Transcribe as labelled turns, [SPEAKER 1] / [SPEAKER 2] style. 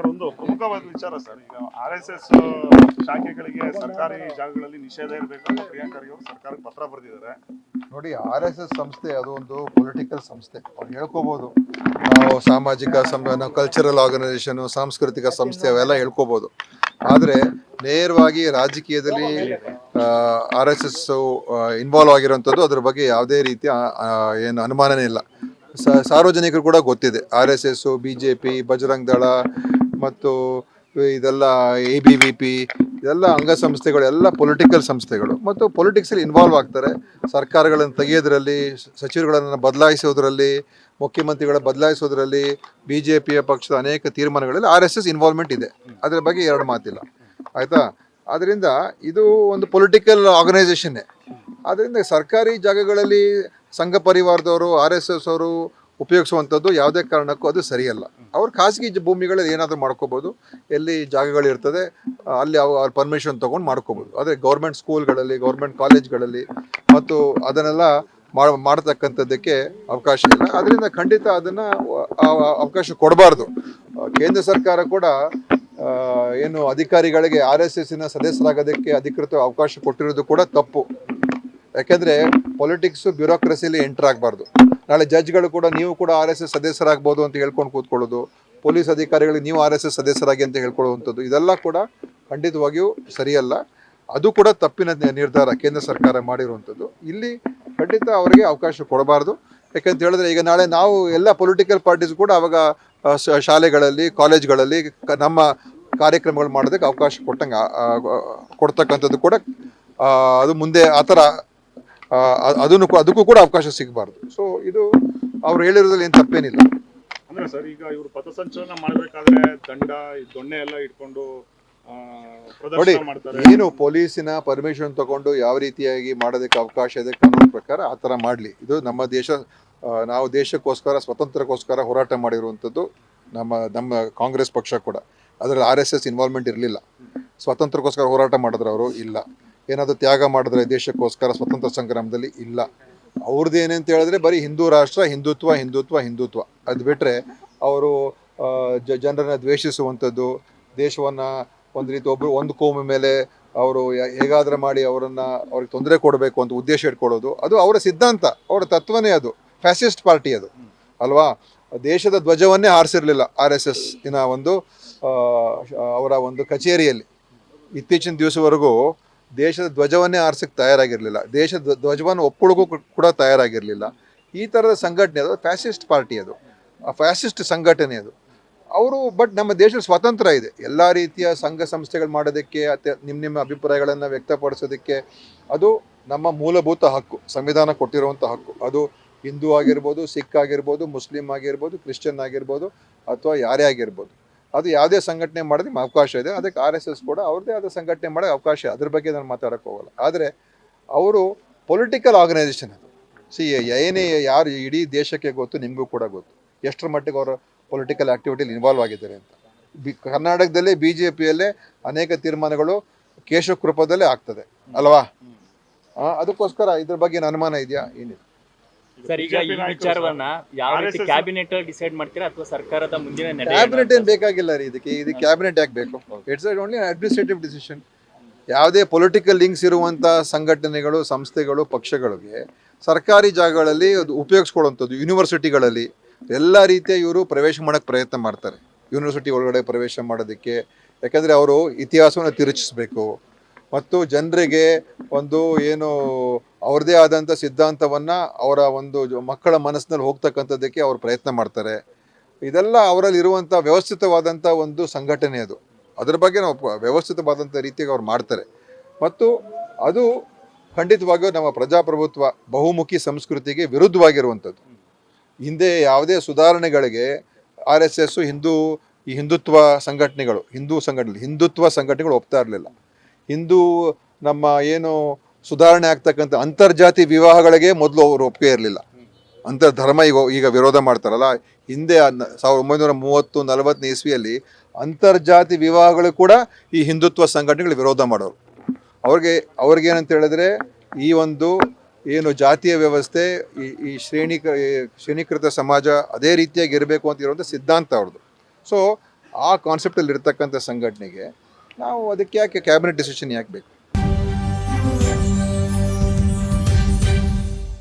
[SPEAKER 1] Sir, ಒಂದು ಪ್ರಮುಖವಾದ ವಿಚಾರ ಸರ್. ಈಗ ಆರ್ ಎಸ್ ಎಸ್ ಶಾಖೆಗಳಿಗೆ ಸರ್ಕಾರಿ ಜಾಗಗಳಲ್ಲಿ ನಿಷೇಧ ಇರಬೇಕು ಅಂತ ಅವರು ಸರ್ಕಾರಕ್ಕೆ ಪತ್ರ ಬರೆದಿದ್ದಾರೆ.
[SPEAKER 2] ನೋಡಿ ಆರ್ ಎಸ್ ಎಸ್ ಸಂಸ್ಥೆ ಅದು ಒಂದು ಪೊಲಿಟಿಕಲ್ ಸಂಸ್ಥೆ. ಅವ್ರು ಹೇಳ್ಕೋಬಹುದು ನಾವು ಸಾಮಾಜಿಕ ನಾವು ಕಲ್ಚರಲ್ ಆರ್ಗನೈಸೇಷನ್ ಸಾಂಸ್ಕೃತಿಕ ಸಂಸ್ಥೆ ಅವೆಲ್ಲ ಹೇಳ್ಕೋಬಹುದು ಆದರೆ ನೇರವಾಗಿ ರಾಜಕೀಯದಲ್ಲಿ ಆರ್ ಎಸ್ ಎಸ್ ಇನ್ವಾಲ್ವ್ ಆಗಿರೋಂಥದ್ದು ಅದ್ರ ಬಗ್ಗೆ ಯಾವುದೇ ರೀತಿಯ ಏನು ಅನುಮಾನನೇ ಇಲ್ಲ. ಸಾರ್ವಜನಿಕರು ಕೂಡ ಗೊತ್ತಿದೆ. R S S B J P Bajrang Dal ಮತ್ತು ಇದೆಲ್ಲ ಎ ಬಿ ವಿ ಪಿ ಇದೆಲ್ಲ ಅಂಗಸಂಸ್ಥೆಗಳು, ಎಲ್ಲ ಪೊಲಿಟಿಕಲ್ ಸಂಸ್ಥೆಗಳು. ಮತ್ತು ಪೊಲಿಟಿಕ್ಸಲ್ಲಿ ಇನ್ವಾಲ್ವ್ ಆಗ್ತಾರೆ. ಸರ್ಕಾರಗಳನ್ನು ತೆಗೆಯೋದ್ರಲ್ಲಿ, ಸಚಿವರುಗಳನ್ನು ಬದಲಾಯಿಸೋದ್ರಲ್ಲಿ, ಮುಖ್ಯಮಂತ್ರಿಗಳ ಬದಲಾಯಿಸೋದ್ರಲ್ಲಿ ಬಿ ಜೆ ಪಿಯ ಪಕ್ಷದ ಅನೇಕ ತೀರ್ಮಾನಗಳಲ್ಲಿ ಆರ್ ಎಸ್ ಎಸ್ ಇನ್ವಾಲ್ವ್ಮೆಂಟ್ ಇದೆ. ಅದರ ಬಗ್ಗೆ ಎರಡು ಮಾತಿಲ್ಲ. ಆಯಿತಾ? ಆದ್ದರಿಂದ ಇದು ಒಂದು ಪೊಲಿಟಿಕಲ್ ಆರ್ಗನೈಸೇಷನ್ನೇ ಆದ್ದರಿಂದ ಸರ್ಕಾರಿ ಜಾಗಗಳಲ್ಲಿ ಸಂಘ ಪರಿವಾರದವರು ಆರ್ ಎಸ್ ಎಸ್ ಅವರು ಉಪಯೋಗಿಸುವಂಥದ್ದು ಯಾವುದೇ ಕಾರಣಕ್ಕೂ ಅದು ಸರಿಯಲ್ಲ. ಅವ್ರು ಖಾಸಗಿ ಭೂಮಿಗಳಲ್ಲಿ ಏನಾದರೂ ಮಾಡ್ಕೋಬೋದು, ಎಲ್ಲಿ ಜಾಗಗಳಿರ್ತದೆ ಅಲ್ಲಿ ಅವು, ಅವ್ರ ಪರ್ಮಿಷನ್ ತೊಗೊಂಡು ಮಾಡ್ಕೋಬೋದು. ಆದರೆ ಗೌರ್ಮೆಂಟ್ ಸ್ಕೂಲ್ಗಳಲ್ಲಿ ಗೌರ್ಮೆಂಟ್ ಕಾಲೇಜ್ಗಳಲ್ಲಿ ಮತ್ತು ಅದನ್ನೆಲ್ಲ ಮಾಡ್ತಕ್ಕಂಥದ್ದಕ್ಕೆ ಅವಕಾಶ ಇಲ್ಲ. ಅದರಿಂದ ಖಂಡಿತ ಅದನ್ನು ಅವಕಾಶ ಕೊಡಬಾರ್ದು. ಕೇಂದ್ರ ಸರ್ಕಾರ ಕೂಡ ಏನು ಅಧಿಕಾರಿಗಳಿಗೆ ಆರ್ ಎಸ್ ಎಸ್ಸಿನ ಸದಸ್ಯರಾಗೋದಕ್ಕೆ ಅಧಿಕೃತ ಅವಕಾಶ ಕೊಟ್ಟಿರೋದು ಕೂಡ ತಪ್ಪು. ಯಾಕೆಂದರೆ ಪೊಲಿಟಿಕ್ಸು ಬ್ಯೂರೋಕ್ರಸಿಲಿ ಎಂಟ್ರ್ ಆಗಬಾರ್ದು. ನಾಳೆ ಜಡ್ಜ್ಗಳು ಕೂಡ ನೀವು ಕೂಡ ಆರ್ ಎಸ್ ಎಸ್ ಸದಸ್ಯರಾಗ್ಬೋದು ಅಂತ ಹೇಳ್ಕೊಂಡು ಕೂತ್ಕೊಳ್ಳೋದು. ಪೊಲೀಸ್ ಅಧಿಕಾರಿಗಳಿಗೆ ನೀವು ಆರ್ ಎಸ್ ಎಸ್ ಸದಸ್ಯರಾಗಿ ಅಂತ ಹೇಳ್ಕೊಳ್ಳುವಂಥದ್ದು. ಇದೆಲ್ಲ ಕೂಡ ಖಂಡಿತವಾಗಿಯೂ ಸರಿಯಲ್ಲ. ಅದು ಕೂಡ ತಪ್ಪಿನ ನಿರ್ಧಾರ ಕೇಂದ್ರ ಸರ್ಕಾರ ಮಾಡಿರುವಂಥದ್ದು. ಇಲ್ಲಿ ಖಂಡಿತ ಅವರಿಗೆ ಅವಕಾಶ ಕೊಡಬಾರ್ದು. ಯಾಕಂತ ಹೇಳಿದ್ರೆ ಈಗ ನಾಳೆ ನಾವು ಎಲ್ಲ ಪೊಲಿಟಿಕಲ್ ಪಾರ್ಟೀಸ್ ಕೂಡ ಅವಾಗ ಶಾಲೆಗಳಲ್ಲಿ, ಕಾಲೇಜ್ಗಳಲ್ಲಿ ನಮ್ಮ ಕಾರ್ಯಕ್ರಮಗಳು ಮಾಡೋದಕ್ಕೆ ಅವಕಾಶ ಕೊಟ್ಟಂಗೆ ಕೊಡ್ತಕ್ಕಂಥದ್ದು ಕೂಡ ಅದು ಮುಂದೆ ಆ ಥರ ಅದನ್ನು ಅದಕ್ಕೂ ಕೂಡ ಅವಕಾಶ ಸಿಗಬಾರ್ದು. ಸೊ ಇದು ಅವ್ರು ಹೇಳಿರೋದ್ರಲ್ಲಿ ಏನು ತಪ್ಪೇನಿಲ್ಲ.
[SPEAKER 1] ಅಂದ್ರೆ ಸರ್ ಈಗ ಇವರು ಪಥಸಂಚಲನ ಮಾಡಬೇಕಾದ್ರೆ ದಂಡ ದೊಣ್ಣೆ ಎಲ್ಲ ಇಟ್ಕೊಂಡು ಆ,
[SPEAKER 2] ನೋಡಿ ಏನು ಪೊಲೀಸಿನ ಪರ್ಮಿಷನ್ ತಗೊಂಡು ಯಾವ ರೀತಿಯಾಗಿ ಮಾಡೋದಕ್ಕೆ ಅವಕಾಶ ಇದೆ ಕಾನೂನು ಪ್ರಕಾರ ಆ ಥರ ಮಾಡಲಿ. ಇದು ನಮ್ಮ ದೇಶ ನಾವು ದೇಶಕ್ಕೋಸ್ಕರ ಸ್ವತಂತ್ರಕ್ಕೋಸ್ಕರ ಹೋರಾಟ ಮಾಡಿರುವಂಥದ್ದು ನಮ್ಮ ನಮ್ಮ ಕಾಂಗ್ರೆಸ್ ಪಕ್ಷ ಕೂಡ. ಅದರಲ್ಲಿ ಆರ್ ಎಸ್ ಎಸ್ ಇನ್ವಾಲ್ವ್ಮೆಂಟ್ ಇರಲಿಲ್ಲ. ಸ್ವಾತಂತ್ರ್ಯಕ್ಕೋಸ್ಕರ ಹೋರಾಟ ಮಾಡಿದ್ರು ಅವರು ಇಲ್ಲ. ಏನಾದರೂ ತ್ಯಾಗ ಮಾಡಿದ್ರೆ ದೇಶಕ್ಕೋಸ್ಕರ ಸ್ವತಂತ್ರ ಸಂಗ್ರಾಮದಲ್ಲಿ ಇಲ್ಲ. ಅವ್ರದ್ದು ಏನಂತ ಹೇಳಿದ್ರೆ ಬರೀ ಹಿಂದೂ ರಾಷ್ಟ್ರ, ಹಿಂದುತ್ವ ಹಿಂದುತ್ವ ಹಿಂದುತ್ವ. ಅದು ಬಿಟ್ಟರೆ ಅವರು ಜ, ಜನರನ್ನು ದ್ವೇಷಿಸುವಂಥದ್ದು, ದೇಶವನ್ನು ಒಂದು ರೀತಿ ಒಬ್ಬರು ಒಂದು ಕೋಮು ಮೇಲೆ ಅವರು ಹೇಗಾದರೂ ಮಾಡಿ ಅವರನ್ನು ಅವ್ರಿಗೆ ತೊಂದರೆ ಕೊಡಬೇಕು ಅಂತ ಉದ್ದೇಶ ಇಟ್ಕೊಳ್ಳೋದು. ಅದು ಅವರ ಸಿದ್ಧಾಂತ, ಅವರ ತತ್ವನೇ ಅದು. ಫ್ಯಾಸಿಸ್ಟ್ ಪಾರ್ಟಿ ಅದು. ಅಲ್ವಾ? ದೇಶದ ಧ್ವಜವನ್ನೇ ಹಾರಿಸಿರಲಿಲ್ಲ ಆರ್ ಎಸ್ ಒಂದು ಅವರ ಒಂದು ಕಚೇರಿಯಲ್ಲಿ. ಇತ್ತೀಚಿನ ದಿವಸವರೆಗೂ ದೇಶದ ಧ್ವಜವನ್ನೇ ಆರಿಸಕ್ಕೆ ತಯಾರಾಗಿರಲಿಲ್ಲ. ದೇಶದ ಧ್ವ- ಧ್ವಜವನ್ನು ಒಪ್ಕೊಳ್ಳೋಕ್ಕೂ ಕೂಡ ತಯಾರಾಗಿರಲಿಲ್ಲ. ಈ ಥರದ ಸಂಘಟನೆ ಅದು ಫ್ಯಾಸಿಸ್ಟ್ ಪಾರ್ಟಿ ಅದು. ಆ ಫ್ಯಾಸಿಸ್ಟ್ ಸಂಘಟನೆ ಅದು. ಅವರು ಬಟ್ ನಮ್ಮ ದೇಶದ ಸ್ವಾತಂತ್ರ್ಯ ಇದೆ. ಎಲ್ಲ ರೀತಿಯ ಸಂಘ ಸಂಸ್ಥೆಗಳು ಮಾಡೋದಕ್ಕೆ ಅಥವಾ ನಿಮ್ಮ ನಿಮ್ಮ ಅಭಿಪ್ರಾಯಗಳನ್ನು ವ್ಯಕ್ತಪಡಿಸೋದಕ್ಕೆ ಅದು ನಮ್ಮ ಮೂಲಭೂತ ಹಕ್ಕು, ಸಂವಿಧಾನ ಕೊಟ್ಟಿರುವಂಥ ಹಕ್ಕು. ಅದು ಹಿಂದೂ ಆಗಿರ್ಬೋದು, ಸಿಖ್ ಆಗಿರ್ಬೋದು, ಮುಸ್ಲಿಂ ಆಗಿರ್ಬೋದು, ಕ್ರಿಶ್ಚಿಯನ್ ಆಗಿರ್ಬೋದು ಅಥವಾ ಯಾರೇ ಆಗಿರ್ಬೋದು. ಅದು ಯಾವುದೇ ಸಂಘಟನೆ ಮಾಡೋದಕ್ಕೆ ಅವಕಾಶ ಇದೆ. ಅದಕ್ಕೆ ಆರ್ ಎಸ್ ಎಸ್ ಕೂಡ ಅವ್ರದ್ದೇ ಆದ ಸಂಘಟನೆ ಮಾಡೋಕ್ಕೆ ಅವಕಾಶ. ಅದ್ರ ಬಗ್ಗೆ ನಾನು ಮಾತಾಡೋಕ್ಕೆ ಹೋಗಲ್ಲ. ಆದರೆ ಅವರು ಪೊಲಿಟಿಕಲ್ ಆರ್ಗನೈಸೇಷನ್ ಅದು. ಸಿ ಏನೇ ಯಾರು ಇಡೀ ದೇಶಕ್ಕೆ ಗೊತ್ತು, ನಿಮಗೂ ಕೂಡ ಗೊತ್ತು. ಎಷ್ಟರ ಮಟ್ಟಿಗೆ ಅವರು ಪೊಲಿಟಿಕಲ್ ಆ್ಯಕ್ಟಿವಿಟಿಲಿ ಇನ್ವಾಲ್ವ್ ಆಗಿದ್ದಾರೆ ಅಂತ. ಬಿ, ಕರ್ನಾಟಕದಲ್ಲೇ ಬಿ ಜೆ ಪಿಯಲ್ಲೇ ಅನೇಕ ತೀರ್ಮಾನಗಳು ಕೇಶವ ಕೃಪದಲ್ಲೇ ಆಗ್ತದೆ. ಅಲ್ವಾ? ಅದಕ್ಕೋಸ್ಕರ ಇದ್ರ ಬಗ್ಗೆ ಏನು ಅನುಮಾನ ಇದೆಯಾ? ಏನಿಲ್ಲ.
[SPEAKER 3] ಸರ್ ಈಗ ಈ ವಿಚಾರವನ್ನ ಯಾವ ರೀತಿ ಕ್ಯಾಬಿನೆಟ್ ಡಿಸೈಡ್ ಮಾಡ್ತೀರಾ ಅಥವಾ ಸರ್ಕಾರದ ಮುಂದಿನ ನಡೆ
[SPEAKER 2] ಕ್ಯಾಬಿನೆಟ್ ಏನು ಬೇಕಾಗಿಲ್ಲ ರೀ ಇದಕ್ಕೆ. ಇದು ಕ್ಯಾಬಿನೆಟ್ ಯಾಕೆ ಬೇಕು? ಇಟ್ಸ್ ಓನ್ಲಿ ಅಡ್ಮಿನಿಸ್ಟ್ರೇಟಿವ್ ಡಿಸಿಷನ್ ಯಾವುದೇ ಪೊಲಿಟಿಕಲ್ ಲಿಂಕ್ಸ್ ಇರುವಂಥ ಸಂಘಟನೆಗಳು ಸಂಸ್ಥೆಗಳು ಪಕ್ಷಗಳಿಗೆ ಸರ್ಕಾರಿ ಜಾಗಗಳಲ್ಲಿ ಅದು ಉಪಯೋಗಿಸ್ಕೊಳ್ಳುವಂಥದ್ದು ಯೂನಿವರ್ಸಿಟಿಗಳಲ್ಲಿ ಎಲ್ಲ ರೀತಿಯ ಇವರು ಪ್ರವೇಶ ಮಾಡೋಕ್ಕೆ ಪ್ರಯತ್ನ ಮಾಡ್ತಾರೆ. ಯೂನಿವರ್ಸಿಟಿ ಒಳಗಡೆ ಪ್ರವೇಶ ಮಾಡೋದಕ್ಕೆ. ಯಾಕಂದ್ರೆ ಅವರು ಇತಿಹಾಸವನ್ನು ತಿರುಚಿಸ್ಬೇಕು. ಮತ್ತು ಜನರಿಗೆ ಒಂದು ಏನು ಅವ್ರದ್ದೇ ಆದಂಥ ಸಿದ್ಧಾಂತವನ್ನು ಅವರ ಒಂದು ಮಕ್ಕಳ ಮನಸ್ಸಿನಲ್ಲಿ ಹೋಗ್ತಕ್ಕಂಥದ್ದಕ್ಕೆ ಅವರು ಪ್ರಯತ್ನ ಮಾಡ್ತಾರೆ. ಇದೆಲ್ಲ ಅವರಲ್ಲಿ ಇರುವಂಥ ವ್ಯವಸ್ಥಿತವಾದಂಥ ಒಂದು ಸಂಘಟನೆ ಅದು. ಅದರ ಬಗ್ಗೆ ನಾವು ವ್ಯವಸ್ಥಿತವಾದಂಥ ರೀತಿಯಾಗಿ ಅವ್ರು ಮಾಡ್ತಾರೆ. ಮತ್ತು ಅದು ಖಂಡಿತವಾಗಿಯೂ ನಮ್ಮ ಪ್ರಜಾಪ್ರಭುತ್ವ ಬಹುಮುಖಿ ಸಂಸ್ಕೃತಿಗೆ ವಿರುದ್ಧವಾಗಿರುವಂಥದ್ದು. ಹಿಂದೆ ಯಾವುದೇ ಸುಧಾರಣೆಗಳಿಗೆ ಆರ್ ಎಸ್ ಎಸ್ಸು ಹಿಂದೂ, ಈ ಹಿಂದುತ್ವ ಸಂಘಟನೆಗಳು, ಹಿಂದೂ ಸಂಘಟನೆ ಹಿಂದುತ್ವ ಸಂಘಟನೆಗಳು ಒಪ್ತಾ ಇರಲಿಲ್ಲ. ಹಿಂದೂ ನಮ್ಮ ಏನು ಸುಧಾರಣೆ ಆಗ್ತಕ್ಕಂಥ ಅಂತರ್ಜಾತಿ ವಿವಾಹಗಳಿಗೆ ಮೊದಲು ಅವರು ಒಪ್ಪಿಗೆ ಇರಲಿಲ್ಲ. ಅಂತರ್ ಧರ್ಮ ಈಗ ಈಗ ವಿರೋಧ ಮಾಡ್ತಾರಲ್ಲ, ಹಿಂದೆ ಸಾವಿರದ ಒಂಬೈನೂರ ಮೂವತ್ತು, ನಲವತ್ತನೇ ಇಸ್ವಿಯಲ್ಲಿ ಅಂತರ್ಜಾತಿ ವಿವಾಹಗಳು ಕೂಡ ಈ ಹಿಂದುತ್ವ ಸಂಘಟನೆಗಳು ವಿರೋಧ ಮಾಡೋರು. ಅವ್ರಿಗೆ, ಅವ್ರಿಗೇನಂತ ಹೇಳಿದ್ರೆ ಈ ಒಂದು ಏನು ಜಾತಿಯ ವ್ಯವಸ್ಥೆ, ಈ ಈ ಶ್ರೇಣೀಕ ಶ್ರೇಣೀಕೃತ ಸಮಾಜ ಅದೇ ರೀತಿಯಾಗಿ ಇರಬೇಕು ಅಂತ ಇರುವಂಥ ಸಿದ್ಧಾಂತ ಅವ್ರದ್ದು. ಸೊ ಆ ಕಾನ್ಸೆಪ್ಟಲ್ಲಿ ಇರ್ತಕ್ಕಂಥ ಸಂಘಟನೆಗೆ ನಾವು ಅದಕ್ಕೆ ಯಾಕೆ ಕ್ಯಾಬಿನೆಟ್ ಡಿಸಿಷನ್ ಯಾಕೆ ಬೇಕು?